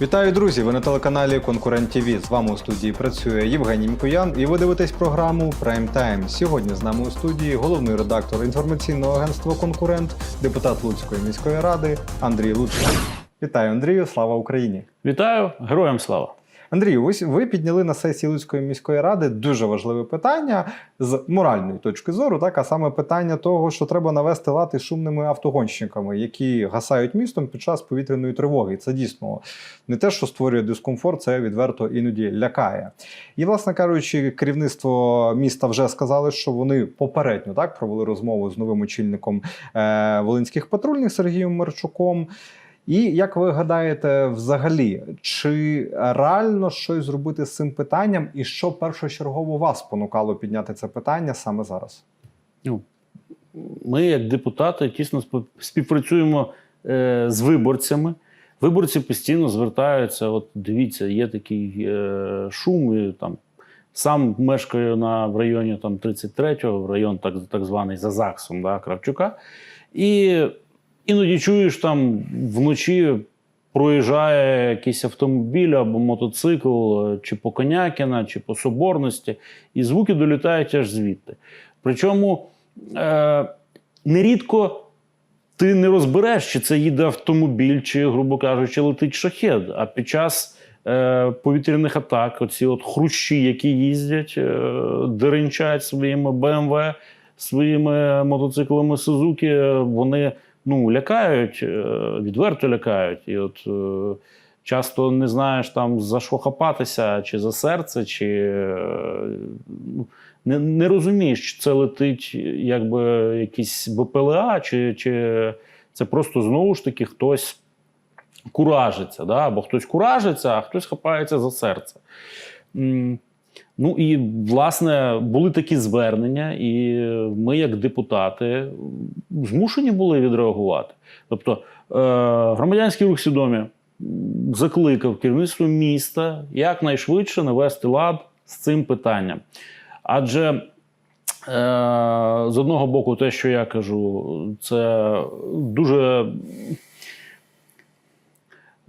Вітаю, друзі! Ви на телеканалі Конкурент ТВ. З вами у студії працює Євгеній Мікоян, і ви дивитесь програму Прайм Тайм. Сьогодні з нами у студії головний редактор інформаційного агентства Конкурент, депутат Луцької міської ради Андрій Луцький. Вітаю, Андрію! Слава Україні! Вітаю, героям слава! Андрію, ось ви підняли на сесії Луцької міської ради дуже важливе питання з моральної точки зору, так а саме питання того, що треба навести лад шумними автогонщиками, які гасають містом під час повітряної тривоги. Це дійсно не те, що створює дискомфорт, це відверто іноді лякає. І, власне кажучи, керівництво міста вже сказали, що вони попередньо так провели розмову з новим очільником е, волинських патрульних Сергієм Марчуком. І як ви гадаєте, взагалі, чи реально щось зробити з цим питанням, і що першочергово вас спонукало підняти це питання саме зараз? Ну, Ми, як депутати, тісно співпрацюємо е, з виборцями. Виборці постійно звертаються: от дивіться, є такий е, шум, і там сам мешкаю на в районі там 33-го, в район так, так званий за ЗАГСом да, Кравчука. І іноді чуєш там вночі. Проїжджає якийсь автомобіль або мотоцикл, е, чи по Конякіна, чи по Соборності, і звуки долітають аж звідти. Причому е, нерідко ти не розбереш, чи це їде автомобіль, чи, грубо кажучи, летить шахет. А під час е, повітряних атак, оці от хрущі, які їздять, е, деренчать своїми БМВ, своїми мотоциклами Сузуки, вони ну, лякають, е, відверто лякають. І от е, часто не знаєш там за що хапатися, чи за серце, чи е, ну, не, не розумієш, чи це летить якби якийсь БПЛА, чи, чи це просто знову ж таки хтось куражиться, да? або хтось куражиться, а хтось хапається за серце. Ну і власне були такі звернення, і ми, як депутати, змушені були відреагувати. Тобто, е, громадянський рух свідомі закликав керівництво міста якнайшвидше навести лад з цим питанням. Адже е, з одного боку, те, що я кажу, це дуже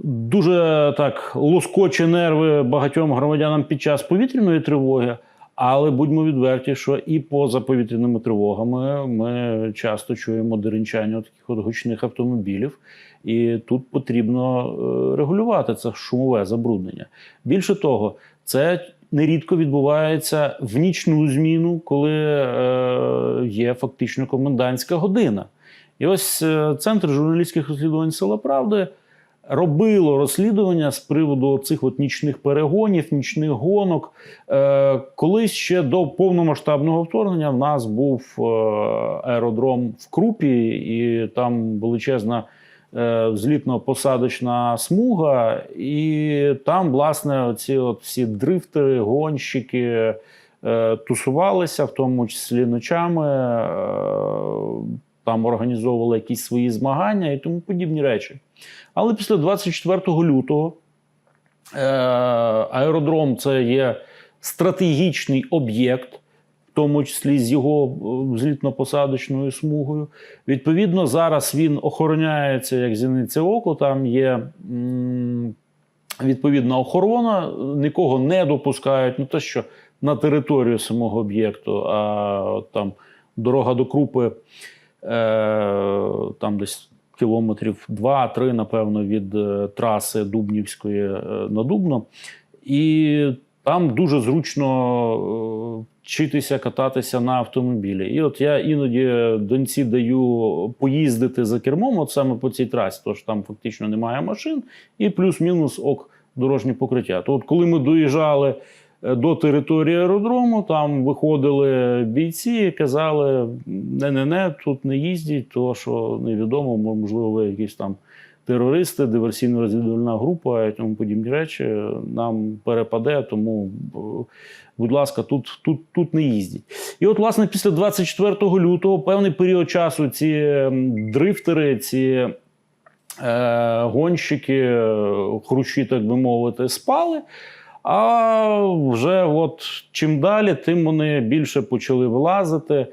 дуже так лоскоче нерви багатьом громадянам під час повітряної тривоги. Але будьмо відверті, що і поза повітряними тривогами ми часто чуємо деренчання таких от гучних автомобілів, і тут потрібно е, регулювати це шумове забруднення. Більше того, це нерідко відбувається в нічну зміну, коли е, є фактично комендантська година. І ось е, центр журналістських розслідувань Сила Правди робило розслідування з приводу цих от нічних перегонів, нічних гонок. Е, колись ще до повномасштабного вторгнення в нас був е, аеродром в Крупі, і там величезна е, взлітно-посадочна смуга, і там, власне, ці от всі дрифтери, гонщики тусувалися, в тому числі ночами. Там організовували якісь свої змагання і тому подібні речі. Але після 24 лютого е, аеродром це є стратегічний об'єкт, в тому числі з його е, злітно-посадочною смугою. Відповідно, зараз він охороняється як зіниця око. Там є відповідна охорона, нікого не допускають. Ну те, що на територію самого об'єкту, а там дорога до Крупи, там десь кілометрів 2-3, напевно, від е, траси Дубнівської е, на Дубно. І там дуже зручно е, вчитися кататися на автомобілі. І от я іноді доньці даю поїздити за кермом, от саме по цій трасі, тож там фактично немає машин, і плюс-мінус ок дорожнє покриття. То от коли ми доїжджали е, до території аеродрому, там виходили бійці і казали: не-не-не, тут не їздіть, то що невідомо, можливо, ви якісь там терористи, диверсійно-розвідувальна група і тому подібні речі нам перепаде, тому, е, будь ласка, тут, тут, тут не їздіть. І от, власне, після 24 лютого певний період часу ці дрифтери, ці е, гонщики, е, хрущі, так би мовити, спали. А вже от чим далі, тим вони більше почали вилазити.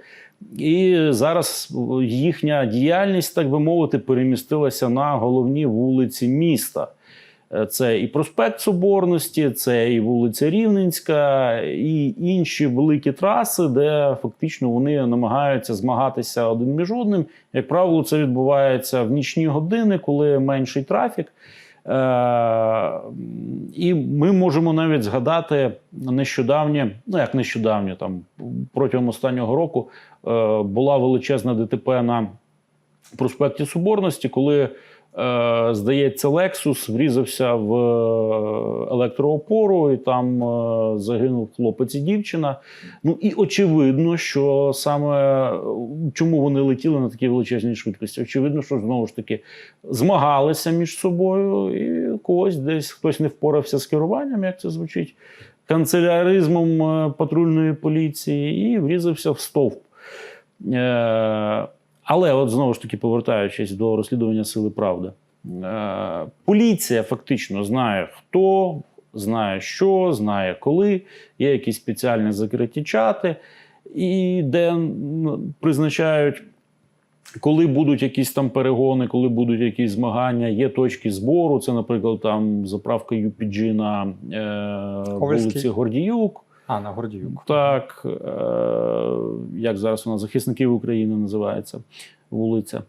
І зараз їхня діяльність, так би мовити, перемістилася на головні вулиці міста. Е, Це і проспект Соборності, це і вулиця Рівненська, і інші великі траси, де фактично вони намагаються змагатися один між одним. Як правило, це відбувається в нічні години, коли менший трафік. Е, І ми можемо навіть згадати нещодавнє, ну як нещодавнє, там протягом останнього року е, була величезна ДТП на проспекті Соборності, коли, здається, Lexus врізався в е, електроопору, і там е, загинув хлопець і дівчина. Ну і очевидно, що саме е, чому вони летіли на такій величезній швидкості. Очевидно, що знову ж таки змагалися між собою, і когось десь хтось не впорався з керуванням, як це звучить, канцеляризмом е, патрульної поліції, і врізався в стовп. Але, от знову ж таки, повертаючись до розслідування сили правди, е, поліція фактично знає, хто, знає що, знає коли, є якісь спеціальні закриті чати, і де призначають. Коли будуть якісь там перегони, коли будуть якісь змагання, є точки збору. Це, наприклад, там заправка UPG на е, вулиці Гордіюк. А, на Гордіюк. Так, е, як зараз вона захисників України називається вулиця.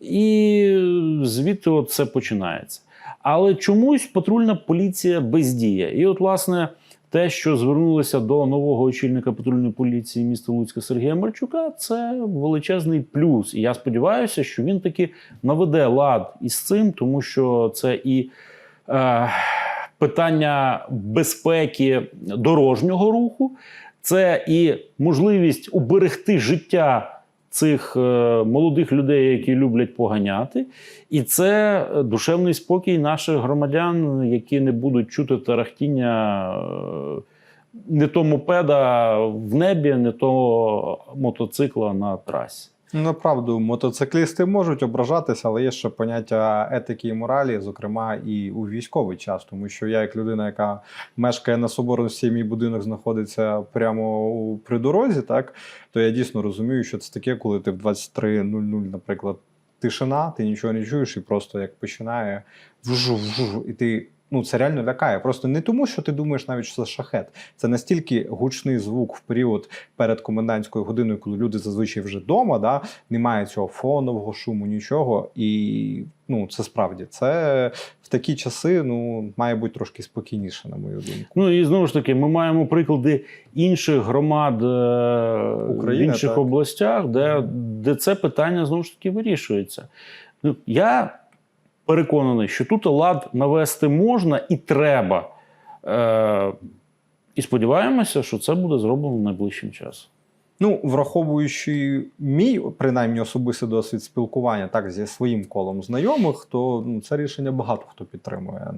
І звідти це починається. Але чомусь патрульна поліція бездіє. І, от, власне, те, що звернулися до нового очільника патрульної поліції міста Луцька Сергія Марчука, це величезний плюс. І я сподіваюся, що він таки наведе лад із цим, тому що це і. Е, питання безпеки дорожнього руху, це і можливість уберегти життя цих е, молодих людей, які люблять поганяти, і це е, душевний спокій наших громадян, які не будуть чути тарахтіння. е, Не то мопеда в небі, не то мотоцикла на трасі. Направду, мотоциклісти можуть ображатися, але є ще поняття етики і моралі, зокрема і у військовий час. Тому що я, як людина, яка мешкає на соборності, мій будинок знаходиться прямо у- при дорозі, так то я дійсно розумію, що це таке, коли ти в 23.00, наприклад, тишина, ти нічого не чуєш, і просто як починає вжу, вжу, і ти. Ну, це реально лякає. Просто не тому, що ти думаєш навіть, що це шахет. Це настільки гучний звук в період перед комендантською годиною, коли люди зазвичай вже вдома, да, немає цього фонового шуму, нічого. І ну, це справді це в такі часи ну, має бути трошки спокійніше, на мою думку. Ну і знову ж таки, ми маємо приклади інших громад е, України, в інших так. областях, де, де це питання знову ж таки вирішується. Ну, я переконаний, що тут лад навести можна і треба. Е, і сподіваємося, що це буде зроблено найближчим часом. Ну, враховуючи мій, принаймні, особистий досвід спілкування так зі своїм колом знайомих, то ну, це рішення багато хто підтримує.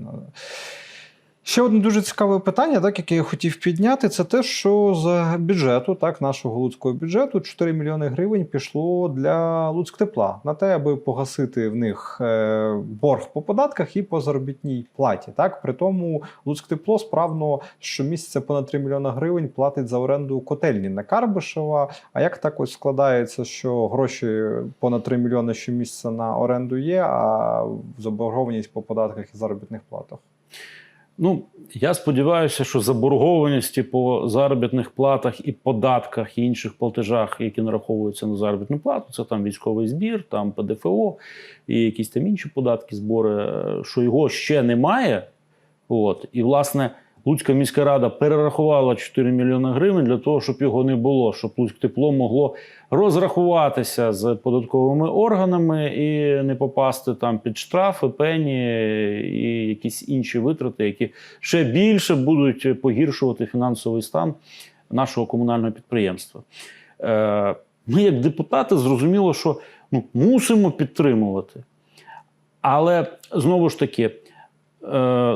Ще одне дуже цікаве питання, так, яке я хотів підняти, це те, що з бюджету, так, нашого луцького бюджету, 4 мільйони гривень пішло для Луцьктепла на те, аби погасити в них е, борг по податках і по заробітній платі. Так, при тому Луцьктепло справно щомісяця понад 3 мільйони гривень платить за оренду котельні на Карбишева. А як так ось складається, що гроші понад 3 мільйони щомісяця на оренду є, а заборгованість по податках і заробітних платах? Ну, я сподіваюся, що заборгованості по заробітних платах і податках і інших платежах, які нараховуються на заробітну плату, це там військовий збір, там ПДФО і якісь там інші податки, збори, е, що його ще немає. От. І, власне, Луцька міська рада перерахувала 4 мільйони гривень для того, щоб його не було, щоб Луцьктепло могло розрахуватися з податковими органами і не попасти там під штрафи, пені і якісь інші витрати, які ще більше будуть погіршувати фінансовий стан нашого комунального підприємства. Е, Ми, як депутати, зрозуміло, що ну, мусимо підтримувати. Але знову ж таки, е,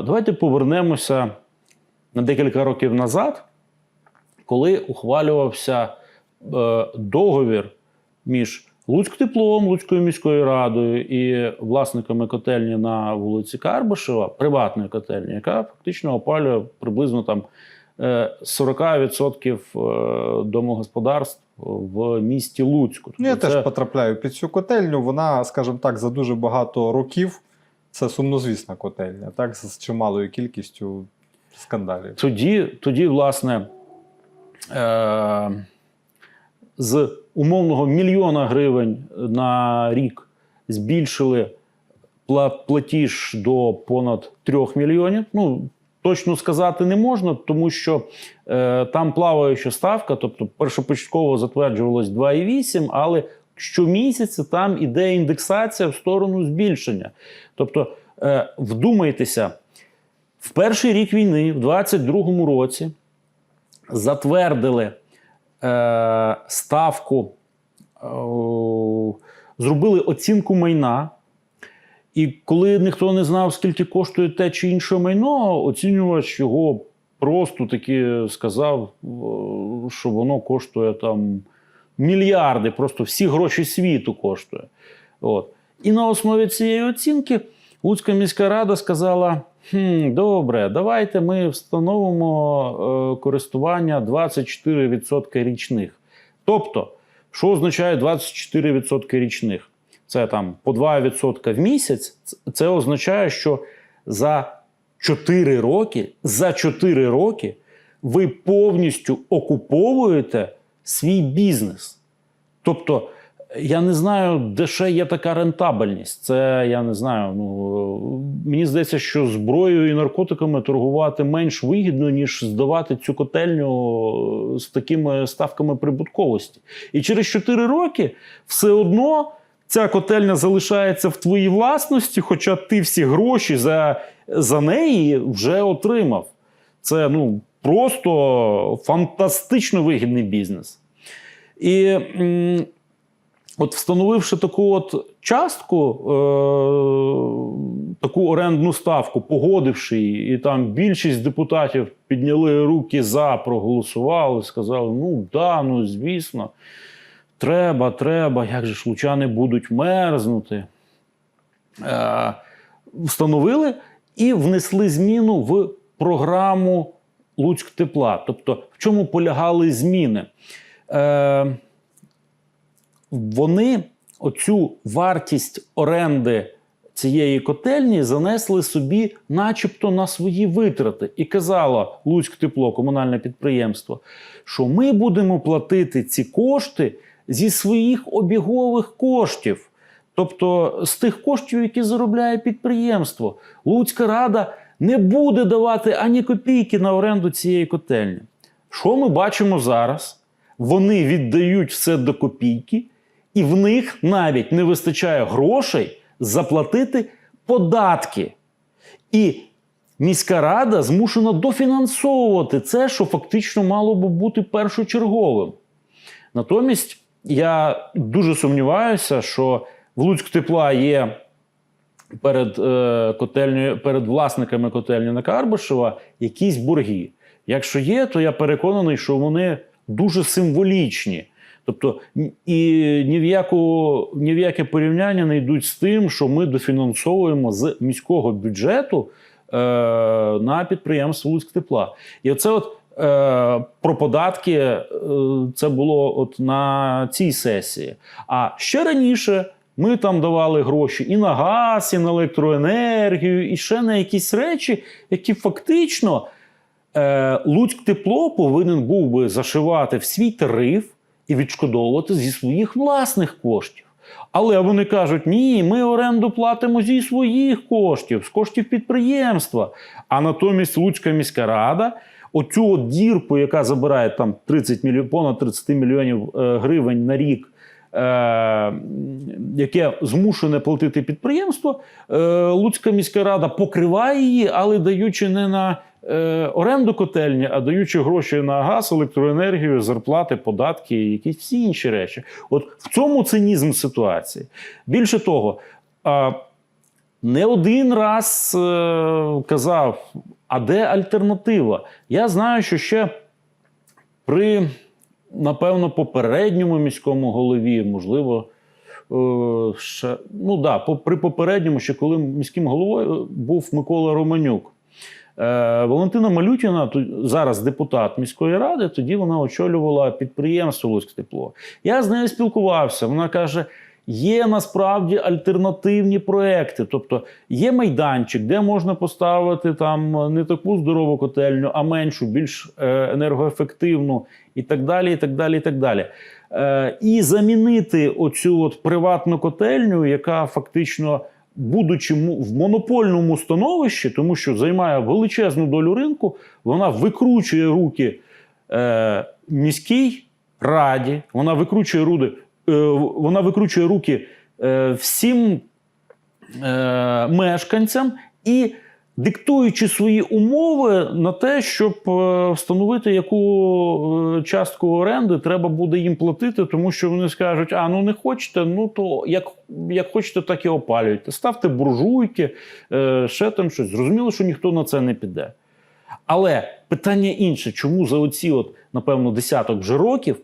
давайте повернемося на декілька років назад, коли ухвалювався е, договір між Луцьктеплом, Луцькою міською радою і власниками котельні на вулиці Карбишева, приватної котельні, яка фактично опалює приблизно там е, 40% е, домогосподарств в місті Луцьку. Ну, я Тобто теж потрапляю під цю котельню. Вона, скажімо так, за дуже багато років Це сумнозвісна котельня, так, з чималою кількістю скандалів. Тоді, тоді власне, е- з умовного мільйона гривень на рік збільшили пла- платіж до понад 3 мільйонів. Ну, точно сказати не можна, тому що е, там плаваюча ставка, тобто першопочатково затверджувалось 2,8, але щомісяця там іде індексація в сторону збільшення. Тобто, е, вдумайтеся, в перший рік війни, в 22-му році, затвердили е, ставку, е, зробили оцінку майна. І коли ніхто не знав, скільки коштує те чи інше майно, оцінювач його просто таки сказав, е, що воно коштує там мільярди, просто всі гроші світу коштує. От. І на основі цієї оцінки Луцька міська рада сказала: хм, добре, давайте ми встановимо е, користування 24% річних. Тобто, що означає 24% річних? Це там по 2% в місяць. Це означає, що за 4 роки, за 4 роки ви повністю окуповуєте свій бізнес. Тобто, я не знаю, де ще є така рентабельність. Це я не знаю. Ну мені здається, що зброєю і наркотиками торгувати менш вигідно, ніж здавати цю котельню з такими ставками прибутковості. І через 4 роки все одно ця котельня залишається в твоїй власності, хоча ти всі гроші за, за неї вже отримав. Це ну просто фантастично вигідний бізнес. І от встановивши таку от частку, е, таку орендну ставку, погодивши її, і там більшість депутатів підняли руки за, проголосували, сказали: ну да, ну звісно, треба, треба, як же ж лучани будуть мерзнути. Е, встановили і внесли зміну в програму Луцьк тепла. Тобто, в чому полягали зміни? Е, вони оцю вартість оренди цієї котельні занесли собі, начебто, на свої витрати. І казало Луцьк тепло, комунальне підприємство, що ми будемо платити ці кошти зі своїх обігових коштів. Тобто з тих коштів, які заробляє підприємство, Луцька рада не буде давати ані копійки на оренду цієї котельні. Що ми бачимо зараз? Вони віддають все до копійки, і в них навіть не вистачає грошей заплатити податки. І міська рада змушена дофінансовувати це, що фактично мало би бути першочерговим. Натомість я дуже сумніваюся, що в Луцьк тепла є перед, е, котельнею, перед власниками котельні на Карбишева якісь борги. Якщо є, то я переконаний, що вони дуже символічні. Тобто і ні в, яку, ні в яке порівняння не йдуть з тим, що ми дофінансовуємо з міського бюджету е, на підприємство Луцьк тепла. І оце от е, про податки е, це було от на цій сесії. А ще раніше ми там давали гроші і на газ, і на електроенергію, і ще на якісь речі, які фактично е, Луцьк тепло повинен був би зашивати в свій тариф і відшкодовувати зі своїх власних коштів. Але вони кажуть: ні, ми оренду платимо зі своїх коштів, з коштів підприємства. А натомість Луцька міська рада. Оцю дірку, яка забирає там 30 мільйон, понад 30 мільйонів е, гривень на рік, е, яке змушене платити підприємство, е, Луцька міська рада покриває її, але даючи не на е, оренду котельні, а даючи гроші на газ, електроенергію, зарплати, податки і якісь всі інші речі. От в цьому цинізм ситуації. Більше того, а, не один раз е, казав, а де альтернатива? Я знаю, що ще при, напевно, попередньому міському голові, можливо, е, ще, ну да, при попередньому, ще коли міським головою був Микола Романюк. Е, Валентина Малютіна, зараз депутат міської ради, тоді вона очолювала підприємство Луцьк тепло. Я з нею спілкувався. Вона каже: Є насправді альтернативні проекти. Тобто є майданчик, де можна поставити там не таку здорову котельню, а меншу, більш е, енергоефективну, і так далі. І так далі, і так далі. Е, і замінити оцю от приватну котельню, яка фактично, будучи в монопольному становищі, тому що займає величезну долю ринку, вона викручує руки е, міській раді, вона викручує руди, е, вона викручує руки е, всім е, мешканцям і диктуючи свої умови на те, щоб е, встановити, яку е, частку оренди треба буде їм платити, тому що вони скажуть: а ну не хочете, ну то як, як хочете, так і опалюйте. Ставте буржуйки, е, ще там щось. Зрозуміло, що ніхто на це не піде. Але питання інше, чому за оці, от, напевно, десяток вже років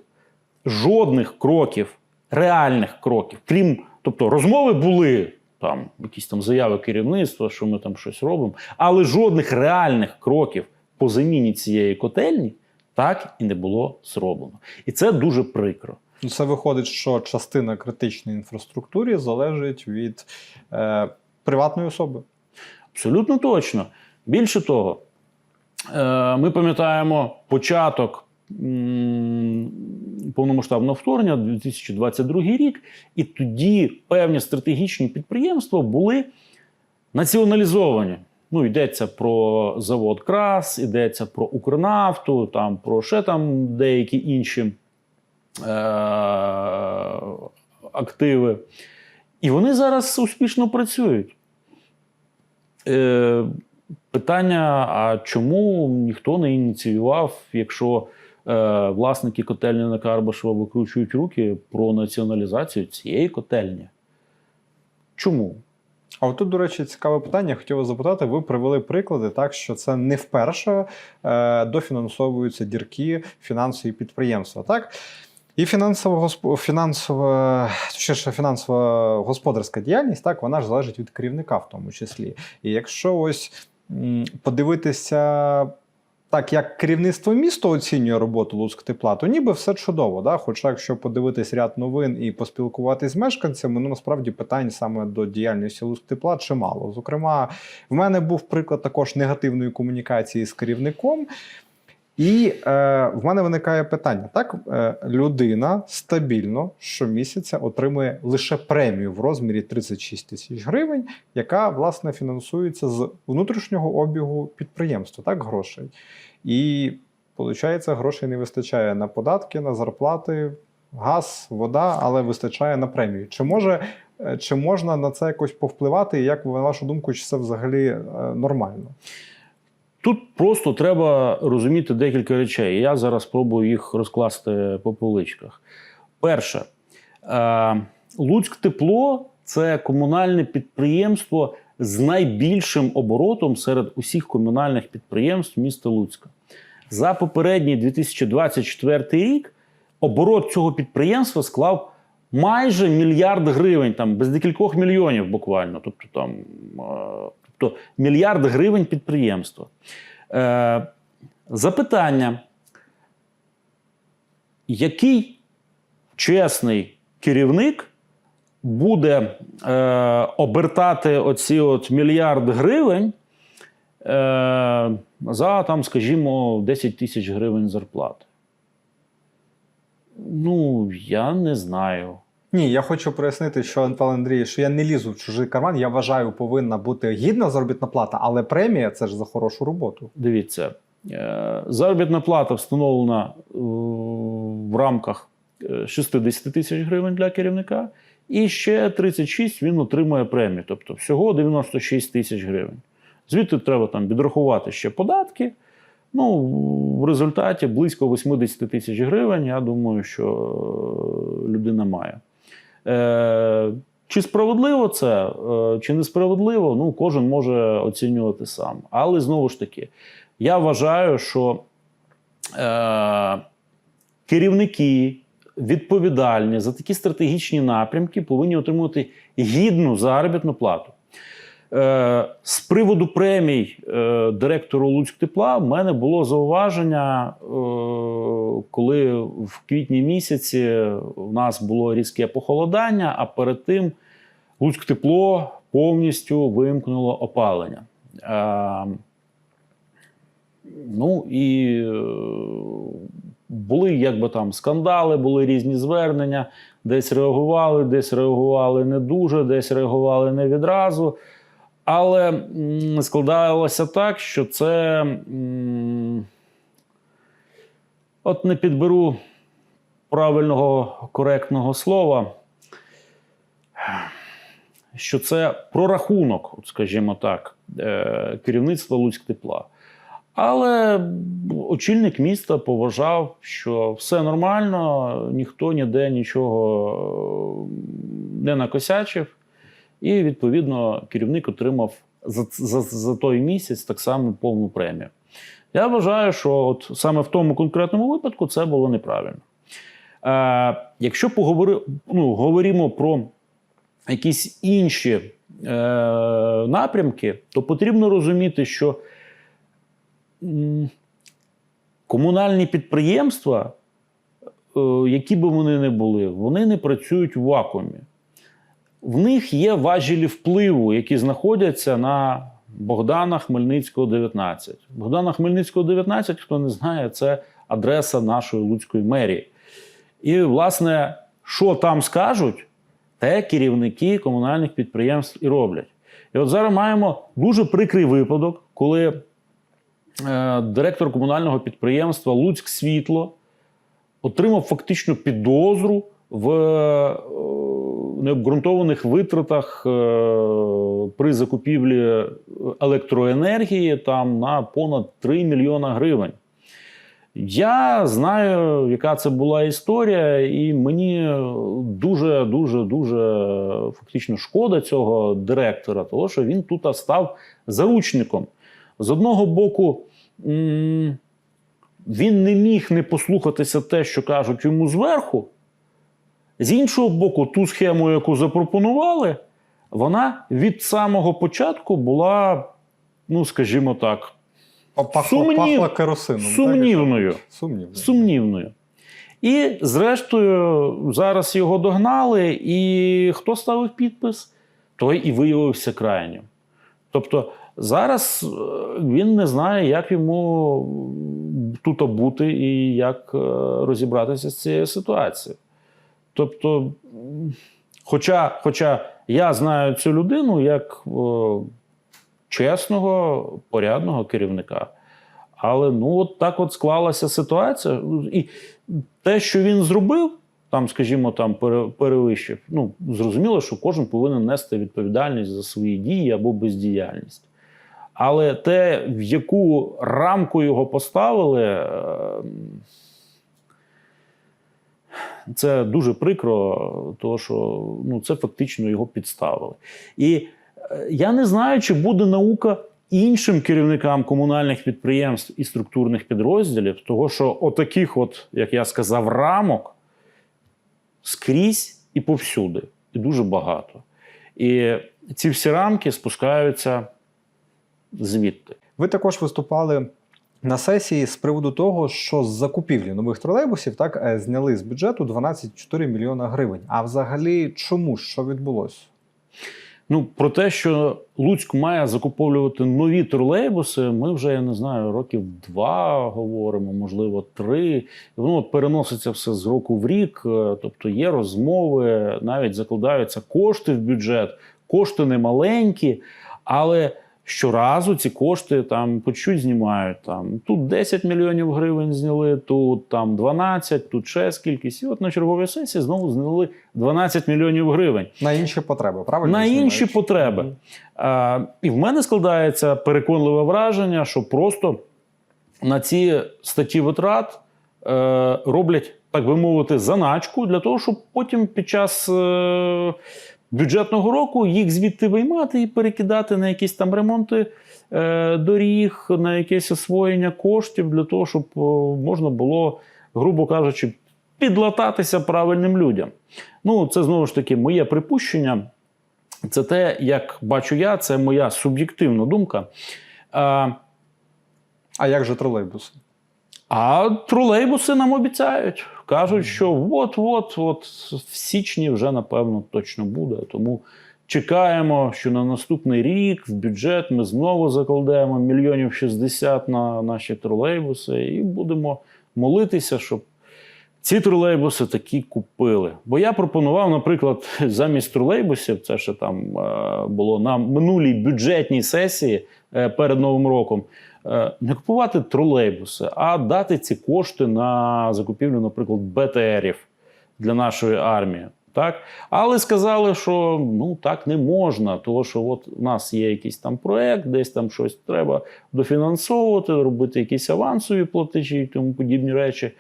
жодних кроків, реальних кроків, крім, тобто розмови були. Там якісь там заяви керівництва, що ми там щось робимо, але жодних реальних кроків по заміні цієї котельні так і не було зроблено. І це дуже прикро. Ну, Це виходить, що частина критичної інфраструктури залежить від е, приватної особи. Абсолютно точно. Більше того, е, ми пам'ятаємо початок повномасштабного вторгнення, 2022 рік, і тоді певні стратегічні підприємства були націоналізовані. Ну, йдеться про завод Крас, йдеться про Укрнафту, там про ще там деякі інші е- активи. І вони зараз успішно працюють. Е, питання: а чому ніхто не ініціював, якщо власники котельні на Карбашева викручують руки про націоналізацію цієї котельні? Чому? А от тут, до речі, цікаве питання. Хотів вас запитати. Ви привели приклади, так що це не вперше е, дофінансовуються дірки фінансові підприємства. Так? І фінансово фінансова, точніше, фінансова господарська діяльність, так, вона ж залежить від керівника, в тому числі. І якщо ось подивитися. Так, як керівництво міста оцінює роботу Луцьктепла, то ніби все чудово. Да? Хоча, якщо подивитись ряд новин і поспілкуватись з мешканцями, ну насправді питань саме до діяльності Луцьктепла чимало. Зокрема, в мене був приклад також негативної комунікації з керівником. І е, в мене виникає питання: так, е, людина стабільно щомісяця отримує лише премію в розмірі 36 тисяч гривень, яка власне фінансується з внутрішнього обігу підприємства, так, грошей. І виходить, грошей не вистачає на податки, на зарплати, газ, вода, але вистачає на премію. Чи може е, чи можна на це якось повпливати? І як на вашу думку, чи це взагалі е, нормально? Тут просто треба розуміти декілька речей. Я зараз спробую їх розкласти по поличках. Перше, е, Луцьк тепло це комунальне підприємство з найбільшим оборотом серед усіх комунальних підприємств міста Луцька. За попередній 2024 рік оборот цього підприємства склав майже мільярд гривень, там без декількох мільйонів буквально. Тобто там. Тобто мільярд гривень підприємства. Е, запитання: який чесний керівник буде е, обертати оці от мільярд гривень е, за, там, скажімо, 10 тисяч гривень зарплати? Ну, я не знаю. Ні, я хочу пояснити, що Павло Андрій, що я не лізу в чужий карман. Я вважаю, повинна бути гідна заробітна плата, але премія це ж за хорошу роботу. Дивіться, е, заробітна плата встановлена е, в рамках е, 60 тисяч гривень для керівника, і ще 36 він отримує премію, тобто всього 96 тисяч гривень. Звідти треба там відрахувати ще податки. Ну, в результаті близько 80 тисяч гривень, я думаю, що е, людина має. Е, чи справедливо це, е, чи несправедливо, ну, кожен може оцінювати сам. Але знову ж таки, я вважаю, що е, керівники відповідальні за такі стратегічні напрямки повинні отримувати гідну заробітну плату. Е, з приводу премій е, директору Луцьктепла в мене було зауваження, е, коли в квітні місяці у нас було різке похолодання, а перед тим Луцьктепло повністю вимкнуло опалення. Ну і були якби там скандали, були різні звернення, десь реагували, десь реагували не дуже, десь реагували не відразу. Але складалося так, що це. От не підберу правильного коректного слова, що це прорахунок, скажімо так, е, керівництва Луцьктепла. Але очільник міста поважав, що все нормально, ніхто ніде нічого не накосячив. І відповідно керівник отримав за, за, за той місяць так само повну премію. Я вважаю, що от саме в тому конкретному випадку це було неправильно. Е, якщо поговори, ну, говоримо про якісь інші е, напрямки, то потрібно розуміти, що м, комунальні підприємства, е, які би вони не були, вони не працюють в вакуумі в них є важелі впливу, які знаходяться на Богдана Хмельницького, 19. Богдана Хмельницького, 19, хто не знає, це адреса нашої Луцької мерії. І, власне, що там скажуть, те керівники комунальних підприємств і роблять. І от зараз маємо дуже прикрий випадок, коли е, директор комунального підприємства Луцьк Світло отримав фактично підозру в е, необґрунтованих витратах е, при закупівлі електроенергії там на понад 3 мільйона гривень. Я знаю, яка це була історія, і мені дуже, дуже, дуже фактично шкода цього директора, тому що він тут став заручником. З одного боку, він не міг не послухатися те, що кажуть йому зверху. З іншого боку, ту схему, яку запропонували, вона від самого початку була, ну скажімо так, Пахло, Сумнів- пахло керосином. так? сумнівною. Сумнівною. І, зрештою, зараз його догнали, і хто ставив підпис, той і виявився крайнім. Тобто зараз е, він не знає, як йому тут бути і як е, розібратися з цією ситуацією. Тобто, хоча, хоча я знаю цю людину як о, чесного, порядного керівника. Але ну от так от склалася ситуація. І те, що він зробив, там, скажімо, там перевищив, ну зрозуміло, що кожен повинен нести відповідальність за свої дії або бездіяльність. Але те, в яку рамку його поставили, е, це дуже прикро, тому що ну, це фактично його підставили. І е, я не знаю, чи буде наука іншим керівникам комунальних підприємств і структурних підрозділів, того що отаких, от, як я сказав, рамок скрізь і повсюди, і дуже багато. І ці всі рамки спускаються звідти. Ви також виступали на сесії з приводу того, що з закупівлі нових тролейбусів так е, зняли з бюджету 12,4 мільйона гривень. А взагалі, чому що відбулося? Ну, про те, що Луцьк має закуповувати нові тролейбуси, ми вже я не знаю, років два говоримо, можливо, три. Воно переноситься все з року в рік. е, Тобто є розмови, навіть закладаються кошти в бюджет, кошти не маленькі, але щоразу ці кошти там по чуть знімають. Там тут 10 мільйонів гривень зняли, тут там 12, тут ще скількись. І от на черговій сесії знову зняли 12 мільйонів гривень На інші потреби, правильно? на знімають? інші потреби. А, і в мене складається переконливе враження, що просто на ці статті витрат е, роблять, так би мовити, заначку для того, щоб потім під час е, бюджетного року їх звідти виймати і перекидати на якісь там ремонти е, доріг, на якесь освоєння коштів для того, щоб е, можна було, грубо кажучи, підлататися правильним людям. Ну, це знову ж таки моє припущення. Це те, як бачу я, це моя суб'єктивна думка. А, А як же тролейбуси? а тролейбуси нам обіцяють. Кажуть, що от-от, от в січні вже напевно точно буде. Тому чекаємо, що на наступний рік в бюджет ми знову закладемо мільйонів 60 на наші тролейбуси і будемо молитися, щоб ці тролейбуси такі купили. Бо я пропонував, наприклад, замість тролейбусів, це ще там е, було на минулій бюджетній сесії е, перед Новим роком. е, Не купувати тролейбуси, а дати ці кошти на закупівлю, наприклад, БТРів для нашої армії. Так? Але сказали, що ну так не можна, тому що от у нас є якийсь там проект, десь там щось треба дофінансовувати, робити якісь авансові платежі і тому подібні речі.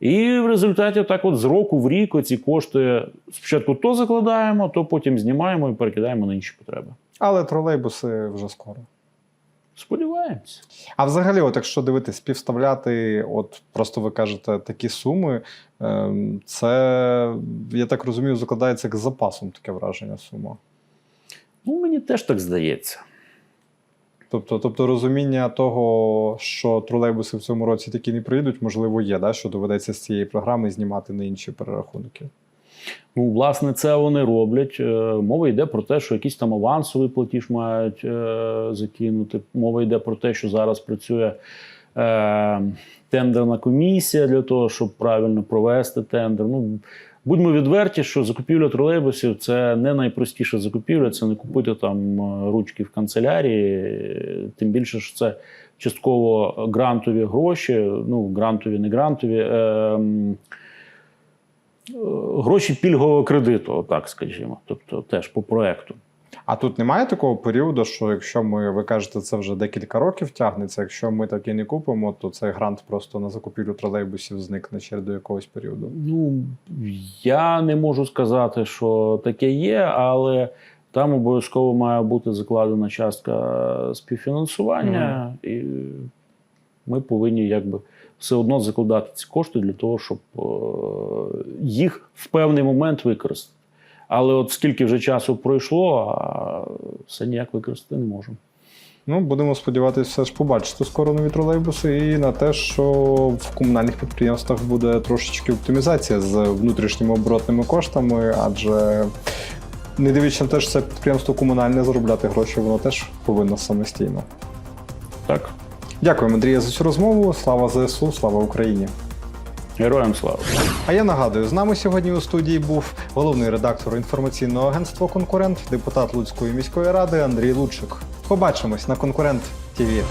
І в результаті, так от з року в рік ці кошти спочатку то закладаємо, то потім знімаємо і перекидаємо на інші потреби. Але тролейбуси вже скоро. Сподіваємося. А взагалі, от якщо дивитись, співставляти, от просто ви кажете такі суми, ем, це, я так розумію, закладається як з запасом таке враження сума. Ну, мені теж так здається. Тобто, тобто розуміння того, що тролейбуси в цьому році такі не приїдуть, можливо, є, да? що доведеться з цієї програми знімати на інші перерахунки. Ну, власне, це вони роблять. Е, Мова йде про те, що якийсь там авансовий платіж мають е, закинути. Мова йде про те, що зараз працює е, тендерна комісія для того, щоб правильно провести тендер. Ну, будьмо відверті, що закупівля тролейбусів це не найпростіша закупівля, це не купити там е, ручки в канцелярії. Тим більше, що це частково грантові гроші, ну, грантові, не грантові. Е, е, гроші пільгового кредиту, так скажімо, тобто теж по проекту. А тут немає такого періоду, що якщо ми, ви кажете, це вже декілька років тягнеться, якщо ми таки не купимо, то цей грант просто на закупівлю тролейбусів зникне ще до якогось періоду. Ну я не можу сказати, що таке є, але там обов'язково має бути закладена частка співфінансування, і ми повинні якби все одно закладати ці кошти для того, щоб е, їх в певний момент використати. Але от скільки вже часу пройшло, а все ніяк використати не можемо. Ну, будемо сподіватися, все ж побачити скоро нові тролейбуси і на те, що в комунальних підприємствах буде трошечки оптимізація з внутрішніми оборотними коштами, адже не дивлячись на те, що це підприємство комунальне, заробляти гроші воно теж повинно самостійно. Так, Дякую, Андрія, за цю розмову. Слава ЗСУ, слава Україні! Героям слава! А я нагадую, з нами сьогодні у студії був головний редактор інформаційного агентства Конкурент, депутат Луцької міської ради Андрій Лучик. Побачимось на конкурент ТІВІ.